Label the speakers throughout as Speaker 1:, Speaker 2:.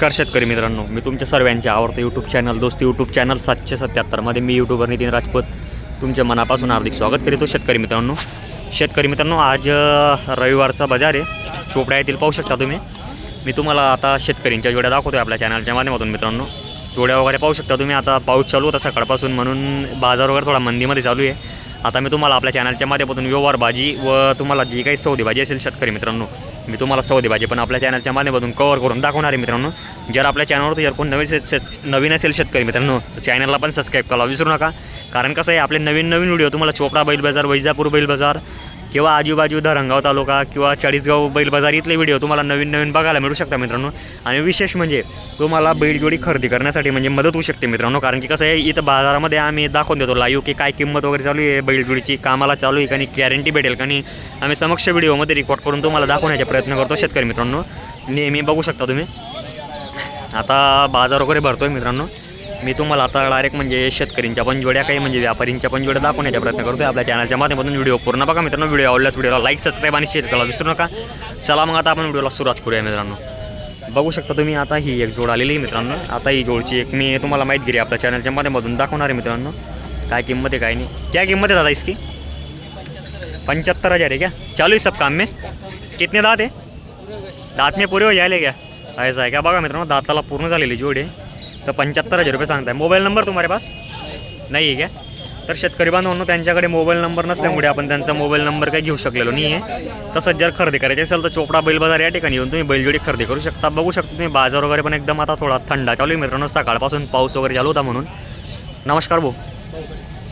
Speaker 1: नमस्कार शेतकरी मित्रांनो मी तुमच्या सर्वांचे आवडतं YouTube channel Dost YouTube channel सातशे सत्याहत्तरमध्ये मी यूट्यूबर नितीन राजपूत तुमच्या मनापासून हार्दिक स्वागत करीतो शेतकरी मित्रांनो. शेतकरी मित्रांनो आज रविवारचा बाजार आहे. चोपड्या येथील पाहू शकता तुम्ही. मी तुम्हाला आता शेतकरींच्या जोड्या दाखवतो आहे आपल्या चॅनलच्या माध्यमातून मित्रांनो. जोड्या वगैरे पाहू शकता तुम्ही. आता पाऊस चालू होता सकाळपासून म्हणून बाजार वगैरे थोडा मंदीमध्ये चालू आहे. आता मी तुम्हाला आपल्या चॅनलच्या माध्यमातून व्यवहार भाजी व तुम्हाला जी काही सौदी भाजी असेल शेतकरी मित्रांनो मी तुम्हाला सौदी भाजी पण आपल्या चॅनलच्या माध्यमातून कवर करून दाखवणार आहे मित्रांनो. जर आपल्या चॅनलवरती जर कोण नवीन से- नवीन असेल शेतकरी मित्रांनो तर चॅनलला पण सबस्क्राईब करायला विसरू नका. कारण कसं आहे आपले नवीन नवीन व्हिडिओ तुम्हाला चोपडा बैल बाजार वैजापूर बैल बाजार किंवा आजूबाजू धरणगाव तालुका किंवा चाळीसगाव बैलबाजार इथले व्हिडिओ तुम्हाला नवीन नवीन बघायला मिळू शकता मित्रांनो. आणि विशेष म्हणजे तुम्हाला बैलजोडी खरेदी करण्यासाठी म्हणजे मदत होऊ शकते मित्रांनो. कारण की कसं आहे इथं बाजारामध्ये आम्ही दाखवून देतो लाईव्ह की काय किंमत वगैरे चालू आहे बैलजोडीची कामाला चालू आहे का गॅरंटी भेटेल का आम्ही समक्ष व्हिडिओमध्ये रेकॉर्ड करून तुम्हाला दाखवण्याचा प्रयत्न करतो शेतकरी मित्रांनो. नेहमी बघू शकता तुम्ही. आता बाजार वगैरे भरतो आहे मित्रांनो. मी तुम्हाला आता डायरेक्ट म्हणजे शेतकरींच्या पण जोड्या काही म्हणजे व्यापारींच्या पण जोड्या दाखवण्याचा प्रयत्न करतोय. आपल्या चॅनलच्या माध्यमातून व्हिडिओ पूर्ण बघा मित्रांनो. व्हिडिओ आवडल्यास व्हिडिओला लाईक सबस्क्राईब आणि शेअर करायला विसरू नका. चला मग आता आपण व्हिडिओला सुरुवात करूया मित्रांनो. बघू शकता तुम्ही आता ही एक जोड आलेली आहे मित्रांनो. आता ही जोडची एक मी तुम्हाला माहीत गिरी आपल्या चॅनलच्या माध्यमातून दाखवणार आहे मित्रांनो. काय किंमत आहे काय नाही. क्या किंमत आहे दादा इसकी? पंचहत्तर हज़ार है क्या? चालू आहे सब काम में कितने दात है दात में पुरे हो जायले क्या? ऐसा आहे का बघा मित्रांनो दाताला पूर्ण झालेली जोड आहे. तर पंच्याहत्तर हजार रुपये सांगताय. मोबाईल नंबर तुम्हारे पास? नाही आहे क्या? तर शेतकरी बांधवांनो त्यांच्याकडे मोबाईल नंबर नसल्यामुळे आपण त्यांचा मोबाईल नंबर काही घेऊ शकलेलो नाही आहे तसंच जर खरेदी करायची असेल तर चोपडा बैल बाजार या ठिकाणी येऊन तुम्ही बैलजोडी खरेदी करू शकता. बघू शकता तुम्ही बाजार वगैरे पण एकदम आता थोडा थंडा. चालू आहे मित्रांनो सकाळपासून पाऊस वगैरे चालू होता म्हणून. नमस्कार भाऊ.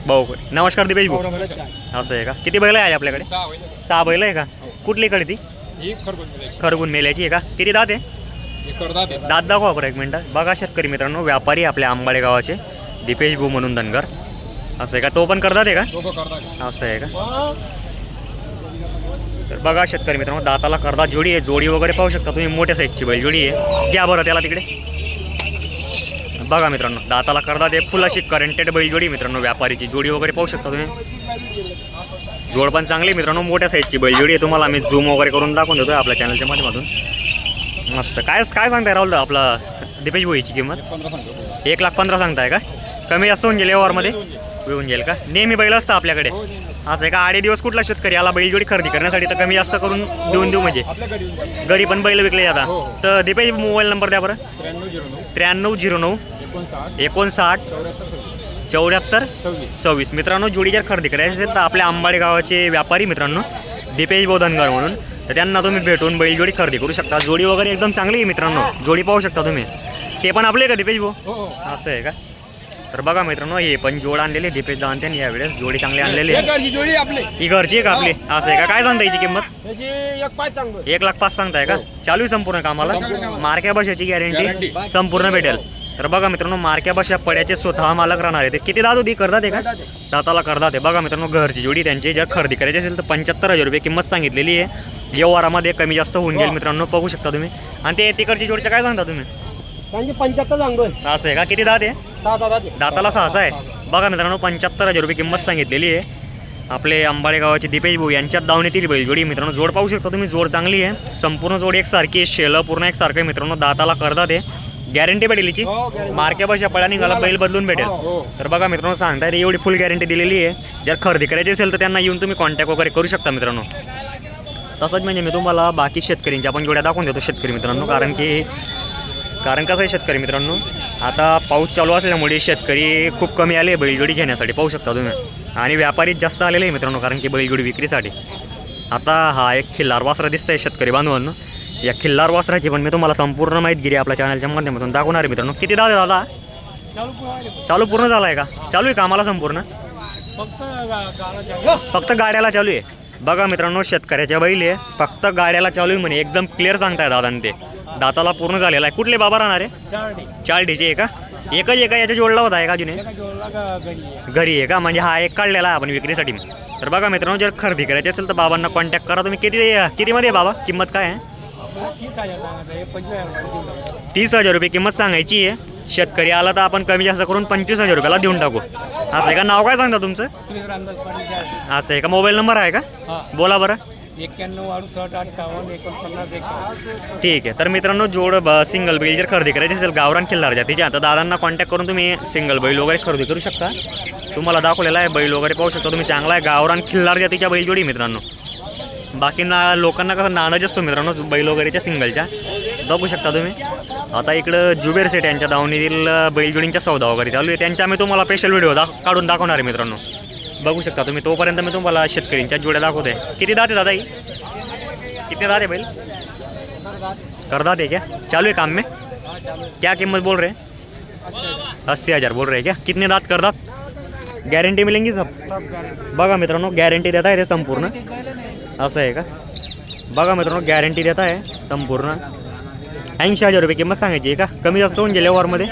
Speaker 1: भाऊ नमस्कार दिपेश भाऊ. असं आहे का? किती बैल आहे आपल्याकडे? सहा बैल आहे का? कुठली कडे ती? खरगून मेल्याची आहे का? किती दात आहे? दात दाखवा बरं एक मिनटं. बघा शेतकरी मित्रांनो व्यापारी आपल्या आंबाडे गावाचे दीपेश भाऊ म्हणून धनगर. असं आहे का? तो पण करतात आहे का? असं आहे का? तर बघा शेतकरी मित्रांनो दाताला करतात जोडी आहे. जोडी वगैरे पाहू शकता तुम्ही. मोठ्या साईजची बैल जोडी आहे. द्या बरं त्याला तिकडे. बघा मित्रांनो दाताला करतात एक फुल अशी करंटेड बैल जोडी मित्रांनो व्यापारीची. जोडी वगैरे पाहू शकता तुम्ही. जोड पण चांगली मित्रांनो. मोठ्या साईजची बैलजोडी आहे. तुम्हाला आम्ही झूम वगैरे करून दाखवून देतोय आपल्या चॅनलच्या माध्यमातून. मस्त. काय काय सांगताय राहुल आपला दीपेश भोईची किंमत? एक लाख पंधरा सांगताय का? कमी जास्त होऊन गेले ओव्हरमध्ये होऊन जाईल का? नेहमी बैल असतं आपल्याकडे. असं आहे का? आडे दिवस कुठला शेतकरी? आला बैलजोडी खरेदी करण्यासाठी तर कमी जास्त करून देऊन देऊ म्हणजे. घरी पण बैल विकले जातात. तर दीपेश मोबाईल नंबर द्या बरं. त्र्याण्णव झिरो नऊ. एकोणसाठ. चौऱ्याहत्तर. सव्वीस. मित्रांनो जोडी जर खरेदी करायची असेल तर आपल्या आंबाडे गावाचे व्यापारी मित्रांनो दीपेश बोधनगर म्हणून. तर त्यांना तुम्ही भेटून बैलजोडी खरेदी करू शकता. जोडी वगैरे एकदम चांगली आहे मित्रांनो. जोडी पाहू शकता तुम्ही. ते पण आपले का दीपेश भाऊ? असं आहे का? तर बघा मित्रांनो हे पण जोड आणलेले दीपेश दान त्यांनी यावेळेस जोडी चांगली आणलेली आहे.
Speaker 2: एकाची जोडी आपली.
Speaker 1: ही घरची आहे का आपली? असं आहे का? काय सांगता याची किंमत?
Speaker 2: एक
Speaker 1: लाख पाच सांगताय का? चालू आहे संपूर्ण कामाला? मारक्या बशाची गॅरंटी संपूर्ण भेटेल. तर बघा मित्रांनो मारक्या बशा पड्याचे स्वतः मालक राहणार आहे. ते किती दात होती? करतात आहे का? दाताला करतात आहे. बघा मित्रांनो घरची जोडी त्यांची जर खरेदी करायची असेल तर पंच्याहत्तर हजार रुपये किंमत सांगितलेली आहे. व्यवहारामध्ये कमी जास्त होऊन जाईल मित्रांनो बघू शकता तुम्ही. आणि ते तिकडची जोडीचं काय सांगता तुम्ही?
Speaker 2: त्यांची पंच्याहत्तर सांगतोय
Speaker 1: असं आहे का? किती दात आहे?
Speaker 2: सहा दादा
Speaker 1: दाताला सहासा आहे. बघा मित्रांनो पंच्याहत्तर हजार रुपये किंमत सांगितलेली आहे. आपले आंबाडे गावाचे दीपेश भाऊ यांच्यात दावणीतील बैल जोडी मित्रांनो जोड पाहू शकता तुम्ही जोड चांगली आहे. संपूर्ण जोड एकसारखी आहे. शेलं पूर्ण एकसारखं आहे मित्रांनो. दाताला करतात आहे गॅरंटी भेटेल हिची?
Speaker 2: हो, guarantee.
Speaker 1: मार्क्या बशा पळा निघाला बैल बदलून भेटेल.
Speaker 2: हो.
Speaker 1: तर बघा मित्रांनो सांगताय एवढी फुल गॅरंटी दिलेली आहे. जर खरेदी करायची असेल तर त्यांना येऊन तुम्ही कॉन्टॅक्ट वगैरे करू शकता मित्रांनो. तसंच म्हणजे मी तुम्हाला बाकी शेतकऱ्यांच्या पण जोड्या दाखवून देतो शेतकरी मित्रांनो कारण की कारण कसं आहे शेतकरी मित्रांनो आता पाऊस चालू असल्यामुळे शेतकरी खूप कमी आले बैलजोडी घेण्यासाठी पाहू शकता तुम्ही. आणि व्यापारीच जास्त आलेले आहे मित्रांनो कारण की बैलजोडी विक्रीसाठी. आता हा एक खिल्लार वासरा दिसतंय शेतकरी बांधवांनो. या खिल्लार वासराची पण मी तुम्हाला संपूर्ण माहितगिरी आपल्या चॅनलच्या माध्यमातून दाखवणार आहे मित्रांनो. किती दादा दादा? चालू पूर्ण झाला. आहे का? चालू आहे कामाला संपूर्ण? फक्त गाड्याला चालू आहे? बघा मित्रांनो शेतकऱ्याच्या बैल आहे. फक्त गाड्याला चालू आहे म्हणे. एकदम क्लिअर सांगताय दादांनी ते. दाताला पूर्ण झालेला आहे. कुठले बाबा राहणार आहे? चार डीचे आहे का? एकच एका याच्या जोडला होता आहे? का अजून एक? घरी आहे का? म्हणजे हा एक काढलेला आहे आपण विक्रीसाठी. तर बघा मित्रांनो जर खरेदी करायची असेल तर बाबांना कॉन्टॅक्ट करा. तुम्ही किती कितीमध्ये बाबा? किंमत काय आहे. तीस हजार रुपये किंमत सांगायची आहे. शेतकरी आला तर आपण कमी जास्त करून पंचवीस हजार रुपयाला देऊन टाकू. असं आहे का नाव काय सांगता तुमचं? असं आहे का मोबाईल नंबर आहे का? बोला बरं.
Speaker 3: एक्क्याण्णव अडुसष्ट अठ्ठावन्न एकोणपन्नास एकावन्न
Speaker 1: ठीक आहे तर मित्रांनो जोड ब सिंगल बैल जर खरेदी करायची असेल गावरान किल्लार जातीचे आता दादांना कॉन्टॅक्ट करून तुम्ही सिंगल बैल वगैरे खरेदी करू शकता. तुम्हाला दाखवलेला आहे बैल वगैरे पाहू शकता तुम्ही चांगला आहे गावरान खिल्लार जातीच्या बैलजोडी मित्रांनो. बाकी ना लोकांना कसं नाणं असतो मित्रांनो बैल वगैरेच्या सिंगलच्या. बघू शकता तुम्ही. आता इकडं जुबेर सेट यांच्या दावणीतील बैलजोडींच्या सौदा वगैरे चालू आहे. त्यांच्या मी तुम्हाला स्पेशल व्हिडिओ दा काढून दाखवणार आहे मित्रांनो. बघू शकता तुम्ही. तोपर्यंत मी तुम्हाला शेतकरींच्या जोड्या दाखवते किती दाते आहे दादा ही? किती दाते बैल? करदा क्या? चालू आहे काम में? क्या कीमत बोल रहे अस्सी हज़ार बोल रहे क्या? कितने दात करदात? गॅरंटी मिळेंगी सब? बघा मित्रांनो गॅरंटी देता येते संपूर्ण. असं आहे का? बघा मित्रांनो गॅरंटी देत आहे संपूर्ण. ऐंशी हजार रुपये किंमत सांगायची आहे का? कमी जास्त होऊन गेले वॉरमध्ये.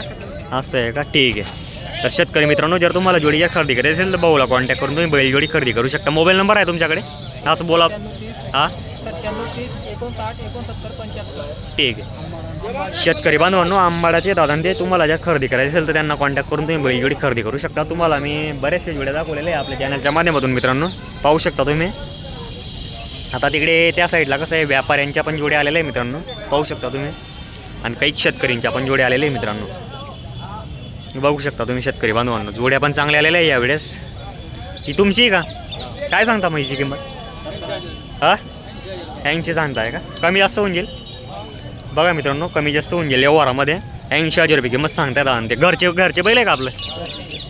Speaker 1: असं आहे का? ठीक आहे. तर शेतकरी मित्रांनो जर तुम्हाला जोडी जर खरेदी करायची असेल तर भाऊला कॉन्टॅक्ट करून तुम्ही बैल जोडी खरेदी करू शकता. मोबाईल नंबर आहे तुमच्याकडे? असं बोला. हां? ठीक आहे. शेतकरी बांधवांनो आंबाडाचे दादा ते तुम्हाला जर खरेदी करायची असेल तर त्यांना कॉन्टॅक्ट करून तुम्ही बैलजोडी खरेदी करू शकता. तुम्हाला मी बरेचसे व्हिडिओ दाखवलेले आहे आपल्या चॅनलच्या माध्यमातून मित्रांनो. पाहू शकता तुम्ही. आता तिकडे त्या साईडला कसं आहे व्यापाऱ्यांच्या पण जोड्या आलेल्या आहे मित्रांनो. पाहू शकता तुम्ही. आणि काही शेतकरींच्या पण जोड्या आलेल्या आहे मित्रांनो. बघू शकता तुम्ही शेतकरी बांधवांनो. जोड्या पण चांगल्या आलेल्या आहे यावेळेस. ती तुमची आहे का? काय सांगता मग हिची किंमत? हां? ऐंशी सांगताय का? कमी जास्त होऊन जाईल. बघा मित्रांनो कमी जास्त होऊन जाईल व्यवहारामध्ये ऐंशी हजार रुपये किंमत सांगताय दादा ते घरचे घरचे बैल आहे का आपलं?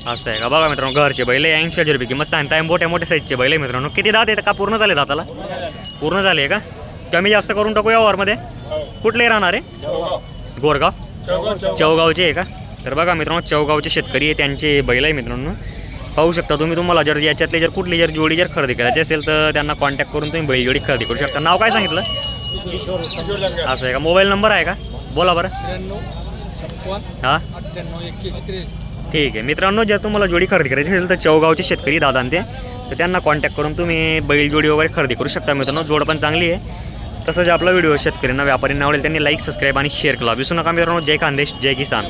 Speaker 1: असं आहे का? बघा मित्रांनो घरचे बैल आहे. ऐंशी हजार रुपये किंमत सांगताय. मोठ्या मोठ्या साईजचे बैल आहे मित्रांनो. किती दात आहेत का? पूर्ण झाले दाताला? पूर्ण झाले का? कमी जास्त करून टाकू व्यवहारमध्ये कुठले राहणार आहे? गोरगाव? चौगावचे आहे का? तर बघा मित्रांनो चौगावचे शेतकरी आहे त्यांचे बैल आहे मित्रांनो. पाहू शकता तुम्ही तुम्हाला जर याच्यातले जर कुठली जर जोडी जर खरेदी करायची असेल तर त्यांना कॉन्टॅक्ट करून तुम्ही बैल जोडी खरेदी करू शकता. नाव काय सांगितलं? असं आहे का? मोबाईल नंबर आहे का? बोला बरं. हां? ठीक आहे. मित्रांनो जर तुम्हाला जोडी खरेदी करायची असेल तर चौगावचे शेतकरी दादा ते तर त्यांना कॉन्टॅक्ट करून तुम्ही बैल जोडी वगैरे खरेदी करू शकता मित्रांनो. जोड पण चांगली आहे. तसंच आपला व्हिडिओ शेतकऱ्यांना व्यापाऱ्यांना आवडेल त्यांनी लाईक सबस्क्राईब आणि शेअर केला. विसरू नका मित्रांनो. जय खानदेश जय किसान.